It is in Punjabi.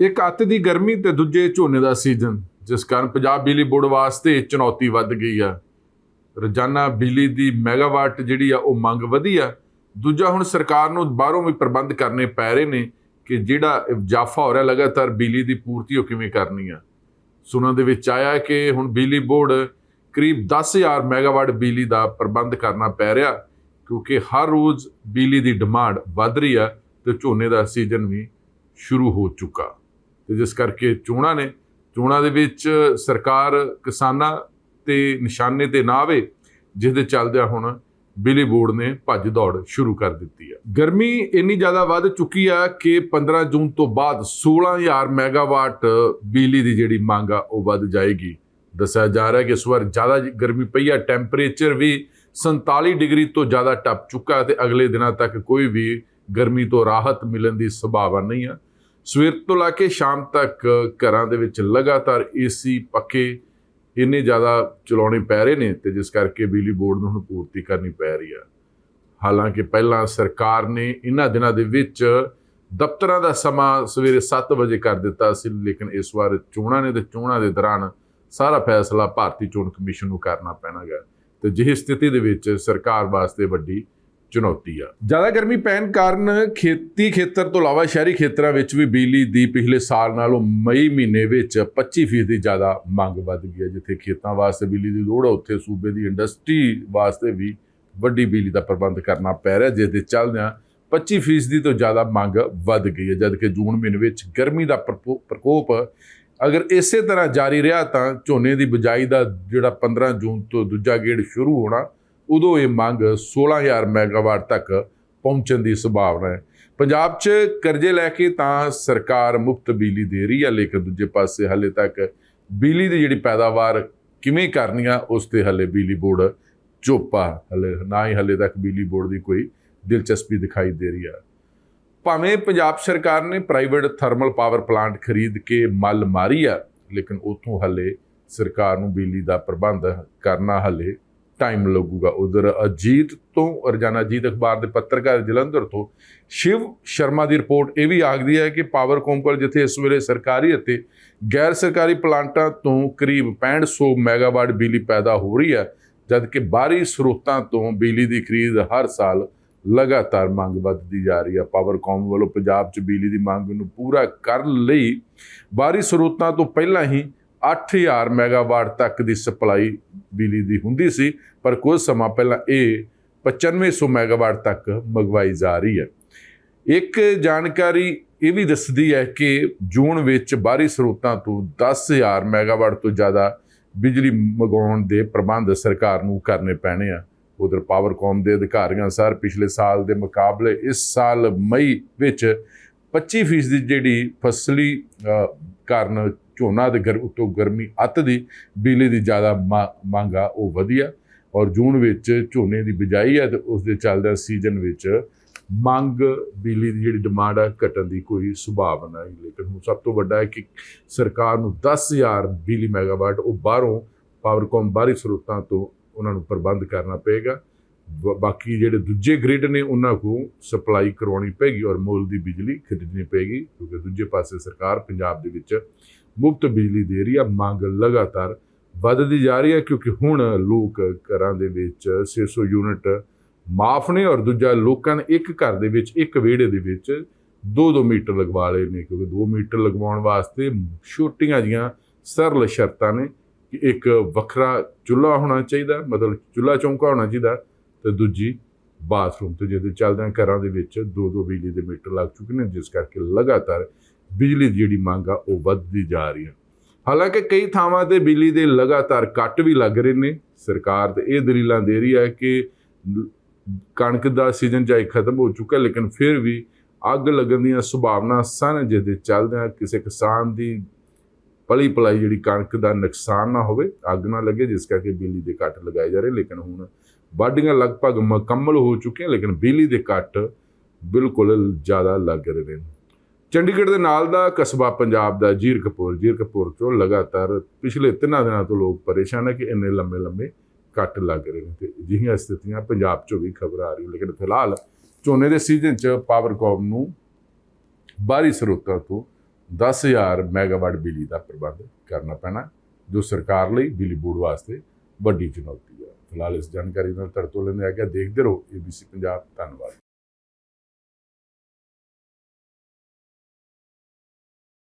ਇੱਕ ਅੱਤ ਦੀ ਗਰਮੀ ਤੇ ਦੂਜੇ ਝੋਨੇ ਦਾ ਸੀਜ਼ਨ, ਜਿਸ ਕਾਰਨ ਪੰਜਾਬ ਬਿਜਲੀ ਬੋਰਡ ਵਾਸਤੇ ਚੁਣੌਤੀ ਵੱਧ ਗਈ ਆ। ਰੋਜ਼ਾਨਾ ਬਿਜਲੀ ਦੀ ਮੈਗਾਵਾਟ ਜਿਹੜੀ ਆ, ਉਹ ਮੰਗ ਵਧੀ ਆ। ਦੂਜਾ ਹੁਣ ਸਰਕਾਰ ਨੂੰ ਬਾਹਰੋਂ ਵੀ ਪ੍ਰਬੰਧ ਕਰਨੇ ਪੈ ਰਹੇ ਨੇ ਕਿ ਜਿਹੜਾ ਇਜ਼ਾਫਾ ਹੋ ਰਿਹਾ ਲਗਾਤਾਰ, ਬਿਜਲੀ ਦੀ ਪੂਰਤੀ ਉਹ ਕਿਵੇਂ ਕਰਨੀ ਆ। ਸੁਣਨ ਦੇ ਵਿੱਚ ਆਇਆ ਕਿ ਹੁਣ ਬਿਜਲੀ ਬੋਰਡ ਕਰੀਬ 10000 ਮੈਗਾਵਾਟ ਬਿਜਲੀ ਦਾ ਪ੍ਰਬੰਧ ਕਰਨਾ ਪੈ ਰਿਹਾ, ਕਿਉਂਕਿ ਹਰ ਰੋਜ਼ ਬਿਜਲੀ ਦੀ ਡਿਮਾਂਡ ਵੱਧ ਰਹੀ ਆ ਤੇ ਝੋਨੇ ਦਾ ਸੀਜ਼ਨ ਵੀ ਸ਼ੁਰੂ ਹੋ ਚੁੱਕਾ। ਤੇ ਜਿਸ ਕਰਕੇ ਚੋਣਾਂ ਨੇ, ਚੋਣਾਂ ਦੇ ਵਿੱਚ ਸਰਕਾਰ ਕਿਸਾਨਾਂ ਤੇ ਨਿਸ਼ਾਨੇ ਤੇ ਨਾ ਆਵੇ ਜਿਸ ਦੇ ਚੱਲਦਿਆਂ ਹੁਣ ਬਿਜਲੀ ਬੋਰਡ ਨੇ ਭੱਜ ਦੌੜ ਸ਼ੁਰੂ ਕਰ ਦਿੱਤੀ ਹੈ ਗਰਮੀ ਇੰਨੀ ਜ਼ਿਆਦਾ ਵੱਧ ਚੁੱਕੀ ਆ ਕਿ 15 ਜੂਨ ਤੋਂ ਬਾਅਦ 16000 ਮੈਗਾਵਾਟ ਬਿਜਲੀ ਦੀ ਜਿਹੜੀ ਮੰਗ ਆ, ਉਹ ਵੱਧ ਜਾਏਗੀ। ਦੱਸਿਆ ਜਾ ਰਿਹਾ ਕਿ ਇਸ ਵਾਰ ਜ਼ਿਆਦਾ ਗਰਮੀ ਪਈ ਆ, ਟੈਂਪਰੇਚਰ ਵੀ 47 ਡਿਗਰੀ ਤੋਂ ਜ਼ਿਆਦਾ ਟੱਪ ਚੁੱਕਾ ਤੇ ਅਗਲੇ ਦਿਨਾਂ ਤੱਕ ਕੋਈ ਵੀ ਗਰਮੀ ਤੋਂ ਰਾਹਤ ਮਿਲਣ ਦੀ ਸੰਭਾਵਨਾ ਨਹੀਂ ਆ। ਸਵੇਰ ਤੋਂ ਲਾ ਕੇ ਸ਼ਾਮ ਤੱਕ ਘਰਾਂ ਦੇ ਵਿੱਚ ਲਗਾਤਾਰ ਏਸੀ ਪੱਕੇ ਇੰਨੇ ਜ਼ਿਆਦਾ ਚਲਾਉਣੇ ਪੈ ਰਹੇ ਨੇ ਤੇ ਜਿਸ ਕਰਕੇ ਬਿਜਲੀ ਬੋਰਡ ਨੂੰ ਹੁਣ ਪੂਰਤੀ ਕਰਨੀ ਪੈ ਰਹੀ ਆ। ਹਾਲਾਂਕਿ ਪਹਿਲਾਂ ਸਰਕਾਰ ਨੇ ਇਹਨਾਂ ਦਿਨਾਂ ਦੇ ਵਿੱਚ ਦਫ਼ਤਰਾਂ ਦਾ ਸਮਾਂ ਸਵੇਰੇ 7 ਵਜੇ ਕਰ ਦਿੱਤਾ ਸੀ, ਲੇਕਿਨ ਇਸ ਵਾਰ ਚੋਣਾਂ ਨੇ ਤੇ ਚੋਣਾਂ ਦੇ ਦੌਰਾਨ ਸਾਰਾ ਫੈਸਲਾ ਭਾਰਤੀ ਚੋਣ ਕਮਿਸ਼ਨ ਨੂੰ ਕਰਨਾ ਪੈਣਾਗਾ। ਤੇ ਜਿਹੀ ਸਥਿਤੀ ਦੇ ਵਿੱਚ ਸਰਕਾਰ ਵਾਸਤੇ ਵੱਡੀ ਚੁਣੌਤੀ ਆ। ਜ਼ਿਆਦਾ ਗਰਮੀ ਪੈਣ ਕਾਰਨ ਖੇਤੀ ਖੇਤਰ ਤੋਂ ਇਲਾਵਾ ਸ਼ਹਿਰੀ ਖੇਤਰਾਂ ਵਿੱਚ ਵੀ ਬਿਜਲੀ ਦੀ ਪਿਛਲੇ ਸਾਲ ਨਾਲੋਂ ਮਈ ਮਹੀਨੇ ਵਿੱਚ 25% ਦੀ ਜ਼ਿਆਦਾ ਮੰਗ ਵੱਧ ਗਈ ਹੈ, ਜਿੱਥੇ ਖੇਤਾਂ ਵਾਸਤੇ ਬਿਜਲੀ ਦੀ ਲੋੜ ਹੈ ਉੱਥੇ ਸੂਬੇ ਦੀ ਇੰਡਸਟਰੀ ਵਾਸਤੇ ਵੀ ਵੱਡੀ ਬਿਜਲੀ ਦਾ ਪ੍ਰਬੰਧ ਕਰਨਾ ਪੈ ਰਿਹਾ ਜਿਸ ਦੇ ਚੱਲਦਿਆਂ 25% ਦੀ ਤੋਂ ਜ਼ਿਆਦਾ ਮੰਗ ਵੱਧ ਗਈ ਹੈ, ਜਦਕਿ ਜੂਨ ਮਹੀਨੇ ਵਿੱਚ ਗਰਮੀ ਦਾ ਪ੍ਰਪੋ- ਪ੍ਰਕੋਪ ਅਗਰ ਇਸੇ ਤਰ੍ਹਾਂ ਜਾਰੀ ਰਿਹਾ ਤਾਂ ਝੋਨੇ ਦੀ ਬਿਜਾਈ ਦਾ ਜਿਹੜਾ 15 ਜੂਨ ਤੋਂ ਦੂਜਾ ਗੇੜ ਸ਼ੁਰੂ ਹੋਣਾ ਉਦੋਂ ਇਹ ਮੰਗ 16000 ਮੈਗਾਵਾਟ ਤੱਕ ਪਹੁੰਚਣ ਦੀ ਸੰਭਾਵਨਾ ਹੈ। ਪੰਜਾਬ 'ਚ ਕਰਜ਼ੇ ਲੈ ਕੇ ਤਾਂ ਸਰਕਾਰ ਮੁਫਤ ਬਿਜਲੀ ਦੇ ਰਹੀ ਹੈ, ਲੇਕਿਨ ਦੂਜੇ ਪਾਸੇ ਹਲੇ ਤੱਕ ਬਿਜਲੀ ਦੀ ਜਿਹੜੀ ਪੈਦਾਵਾਰ ਕਿਵੇਂ ਕਰਨੀ ਆ, ਉਸ ਤੇ ਹਲੇ ਬਿਜਲੀ ਬੋਰਡ ਚੁੱਪਾ ਹਲੇ ਨਾ ਹੀ ਹਲੇ ਤੱਕ ਬਿਜਲੀ ਬੋਰਡ ਦੀ ਕੋਈ ਦਿਲਚਸਪੀ ਦਿਖਾਈ ਦੇ ਰਹੀ ਆ। ਭਾਵੇਂ ਪੰਜਾਬ ਸਰਕਾਰ ਨੇ ਪ੍ਰਾਈਵੇਟ ਥਰਮਲ ਪਾਵਰ ਪਲਾਂਟ ਖਰੀਦ ਕੇ ਮੱਲ ਮਾਰੀ ਆ, ਲੇਕਿਨ ਉਥੋਂ ਹਲੇ ਸਰਕਾਰ ਨੂੰ ਬਿਜਲੀ ਦਾ ਪ੍ਰਬੰਧ ਕਰਨਾ ਹਲੇ ਟਾਈਮ ਲੱਗੂਗਾ। ਉਧਰ ਅਜੀਤ ਤੋਂ, ਰੋਜ਼ਾਨਾ ਅਜੀਤ ਅਖਬਾਰ ਦੇ ਪੱਤਰਕਾਰ ਜਲੰਧਰ ਤੋਂ, ਸ਼ਿਵ ਸ਼ਰਮਾ ਦੀ ਰਿਪੋਰਟ ਇਹ ਵੀ ਆਖਦੀ ਹੈ ਕਿ ਪਾਵਰਕੌਮ ਕੋਲ ਜਿੱਥੇ ਇਸ ਵੇਲੇ ਸਰਕਾਰੀ ਅਤੇ ਗੈਰ ਸਰਕਾਰੀ ਪਲਾਂਟਾਂ ਤੋਂ ਕਰੀਬ 6500 ਮੈਗਾਵਾਟ ਬਿਜਲੀ ਪੈਦਾ ਹੋ ਰਹੀ ਹੈ, ਜਦਕਿ ਬਾਹਰੀ ਸਰੋਤਾਂ ਤੋਂ ਬਿਜਲੀ ਦੀ ਖਰੀਦ ਹਰ ਸਾਲ ਲਗਾਤਾਰ ਮੰਗ ਵੱਧਦੀ ਜਾ ਰਹੀ ਹੈ। ਪਾਵਰਕੌਮ ਵੱਲੋਂ ਪੰਜਾਬ 'ਚ ਬਿਜਲੀ ਦੀ ਮੰਗ ਨੂੰ ਪੂਰਾ ਕਰਨ ਲਈ ਬਾਹਰੀ ਸਰੋਤਾਂ ਤੋਂ ਪਹਿਲਾਂ ਹੀ 8000 ਮੈਗਾਵਾਟ ਤੱਕ ਦੀ ਸਪਲਾਈ ਬਿਜਲੀ ਦੀ ਹੁੰਦੀ ਸੀ, ਪਰ ਕੁਝ ਸਮਾਂ ਪਹਿਲਾਂ ਇਹ 9500 ਮੈਗਾਵਾਟ ਤੱਕ ਮੰਗਵਾਈ ਜਾ ਰਹੀ ਹੈ। ਇੱਕ ਜਾਣਕਾਰੀ ਇਹ ਵੀ ਦੱਸਦੀ ਹੈ ਕਿ ਜੂਨ ਵਿੱਚ ਬਾਹਰੀ ਸਰੋਤਾਂ ਤੋਂ 10000 ਮੈਗਾਵਾਟ ਤੋਂ ਜ਼ਿਆਦਾ ਬਿਜਲੀ ਮੰਗਾਉਣ ਦੇ ਪ੍ਰਬੰਧ ਸਰਕਾਰ ਨੂੰ ਕਰਨੇ ਪੈਣੇ ਆ। ਉਧਰ ਪਾਵਰਕੌਮ ਦੇ ਅਧਿਕਾਰੀਆਂ ਅਨੁਸਾਰ ਪਿਛਲੇ ਸਾਲ ਦੇ ਮੁਕਾਬਲੇ ਇਸ ਸਾਲ ਮਈ ਵਿੱਚ 25% ਦੀ ਜਿਹੜੀ ਫਸਲੀ ਕਾਰਨ ਝੋਨਾ ਦੇ ਗਰ, ਉਤੋਂ ਗਰਮੀ ਅੱਤ ਦੀ, ਬਿਜਲੀ ਦੀ ਜ਼ਿਆਦਾ ਮਾ- ਮੰਗ ਆ, ਉਹ ਵਧੀਆ। ਔਰ ਜੂਨ ਵਿੱਚ ਝੋਨੇ ਦੀ ਬਿਜਾਈ ਹੈ ਤੇ ਉਸ ਦੇ ਚੱਲਦਾ ਸੀਜ਼ਨ ਵਿੱਚ ਮੰਗ, ਬਿਜਲੀ ਦੀ ਜਿਹੜੀ ਡਿਮਾਂਡ ਆ, ਘਟਣ ਦੀ ਕੋਈ ਸੰਭਾਵਨਾ ਨਹੀਂ। ਲੇਕਿਨ ਹੁਣ ਸਭ ਤੋਂ ਵੱਡਾ ਹੈ ਕਿ ਸਰਕਾਰ ਨੂੰ 10000 ਬਿਜਲੀ ਮੈਗਾਵਾਟ ਉਹ ਬਾਹਰੋਂ ਪਾਵਰਕੌਮ ਬਾਹਰੀ ਸਰੋਤਾਂ ਤੋਂ ਉਹਨਾਂ ਨੂੰ ਪ੍ਰਬੰਧ ਕਰਨਾ ਪਏਗਾ। ਬਾਕੀ ਜਿਹੜੇ ਦੂਜੇ ਗ੍ਰਿਡ ਨੇ ਉਹਨਾਂ ਨੂੰ ਸਪਲਾਈ ਕਰਵਾਉਣੀ ਪੈਗੀ ਔਰ ਮੁੱਲ ਦੀ ਬਿਜਲੀ ਖਰੀਦਣੀ ਪੈਗੀ, ਕਿਉਂਕਿ ਦੂਜੇ ਪਾਸੇ ਸਰਕਾਰ ਪੰਜਾਬ ਦੇ ਵਿੱਚ ਮੁਫਤ ਬਿਜਲੀ ਦੇ ਰਹੀ ਆ, ਮੰਗ ਲਗਾਤਾਰ ਵੱਧਦੀ ਜਾ ਰਹੀ ਹੈ ਕਿਉਂਕਿ ਹੁਣ ਲੋਕ ਘਰਾਂ ਦੇ ਵਿੱਚ 600 ਯੂਨਿਟ ਮਾਫ ਨੇ ਔਰ ਦੂਜਾ ਲੋਕਾਂ ਨੇ ਇੱਕ ਘਰ ਦੇ ਵਿੱਚ ਇੱਕ ਵਿਹੜੇ ਦੇ ਵਿੱਚ 2-2 ਮੀਟਰ ਲਗਵਾ ਲਏ ਨੇ, ਕਿਉਂਕਿ 2 ਮੀਟਰ ਲਗਵਾਉਣ ਵਾਸਤੇ ਛੋਟੀਆਂ ਜੀਆਂ ਸਰਲ ਸ਼ਰਤਾਂ ਨੇ ਕਿ ਇੱਕ ਵੱਖਰਾ ਚੁੱਲ੍ਹਾ ਹੋਣਾ ਚਾਹੀਦਾ, ਮਤਲਬ ਚੁੱਲ੍ਹਾ ਚੌਂਕਾ ਹੋਣਾ ਚਾਹੀਦਾ ਤੇ ਦੂਜੀ ਬਾਥਰੂਮ ਤੇ ਜਿਹਦੇ ਚੱਲਦਿਆਂ ਘਰਾਂ ਦੇ ਵਿੱਚ ਦੋ ਦੋ ਬਿਜਲੀ ਦੇ ਮੀਟਰ ਲੱਗ ਚੁੱਕੇ ਨੇ, ਜਿਸ ਕਰਕੇ ਲਗਾਤਾਰ ਬਿਜਲੀ ਦੀ ਜਿਹੜੀ ਮੰਗ ਆ, ਉਹ ਵੱਧਦੀ ਜਾ ਰਹੀ ਹੈ। ਹਾਲਾਂਕਿ ਕਈ ਥਾਵਾਂ ਤੇ ਬਿਜਲੀ ਦੇ ਲਗਾਤਾਰ ਕੱਟ ਵੀ ਲੱਗ ਰਹੇ ਨੇ। ਸਰਕਾਰ ਤੇ ਇਹ ਦਲੀਲਾਂ ਦੇ ਰਹੀ ਹੈ ਕਿ ਕਣਕ ਦਾ ਸੀਜ਼ਨ ਜਾਈ ਖਤਮ ਹੋ ਚੁੱਕਾ ਲੇਕਿਨ ਫਿਰ ਵੀ ਅੱਗ ਲੱਗਣ ਦੀਆਂ ਸੰਭਾਵਨਾ ਸਨ, ਜਿਹਦੇ ਚੱਲਦਿਆਂ ਕਿਸੇ ਕਿਸਾਨ ਦੀ ਪਲੀ ਪਲਾਈ ਜਿਹੜੀ ਕਣਕ ਦਾ ਨੁਕਸਾਨ ਨਾ ਹੋਵੇ, ਅੱਗ ਨਾ ਲੱਗੇ, ਜਿਸ ਕਰਕੇ ਬਿਜਲੀ ਦੇ ਕੱਟ ਲਗਾਏ ਜਾ ਰਹੇ, ਲੇਕਿਨ ਹੁਣ ਵਾਢੀਆਂ ਲਗਭਗ ਮੁਕੰਮਲ ਹੋ ਚੁੱਕੀਆਂ, ਲੇਕਿਨ ਬਿਜਲੀ ਦੇ ਕੱਟ ਬਿਲਕੁਲ ਜ਼ਿਆਦਾ ਲੱਗ ਰਹੇ ਨੇ। ਚੰਡੀਗੜ੍ਹ ਦੇ ਨਾਲ ਦਾ ਕਸਬਾ ਪੰਜਾਬ ਦਾ ਜੀਰਕਪੁਰ ਜੀਰਕਪੁਰ ਤੋਂ ਲਗਾਤਾਰ ਪਿਛਲੇ ਤਿੰਨਾਂ ਦਿਨਾਂ ਤੋਂ ਲੋਕ ਪਰੇਸ਼ਾਨ ਹੈ ਕਿ ਇੰਨੇ ਲੰਮੇ ਲੰਮੇ ਕੱਟ ਲੱਗ ਰਹੇ ਨੇ, ਤੇ ਅਜਿਹੀਆਂ ਸਥਿਤੀਆਂ ਪੰਜਾਬ 'ਚੋਂ ਵੀ ਖਬਰ ਆ ਰਹੀ ਲੇਕਿਨ ਫਿਲਹਾਲ ਝੋਨੇ ਦੇ ਸੀਜ਼ਨ 'ਚ ਪਾਵਰਕੌਮ ਨੂੰ ਬਾਹਰੀ ਸਰੋਤਾਂ ਤੋਂ 10000 ਮੈਗਾਵਾਟ ਬਿਜਲੀ ਦਾ ਪ੍ਰਬੰਧ ਕਰਨਾ ਪੈਣਾ, ਜੋ ਸਰਕਾਰ ਲਈ ਬਿਜਲੀ ਬੋਰਡ ਵਾਸਤੇ ਵੱਡੀ ਚੁਣੌਤੀ ਹੈ। ਫਿਲਹਾਲ ਇਸ ਜਾਣਕਾਰੀ ਨਾਲ ਤੁਹਾਡੇ ਲੈਂਦੇ ਆ ਗਿਆ, ਦੇਖਦੇ ਰਹੋ ABC ਪੰਜਾਬ, ਧੰਨਵਾਦ।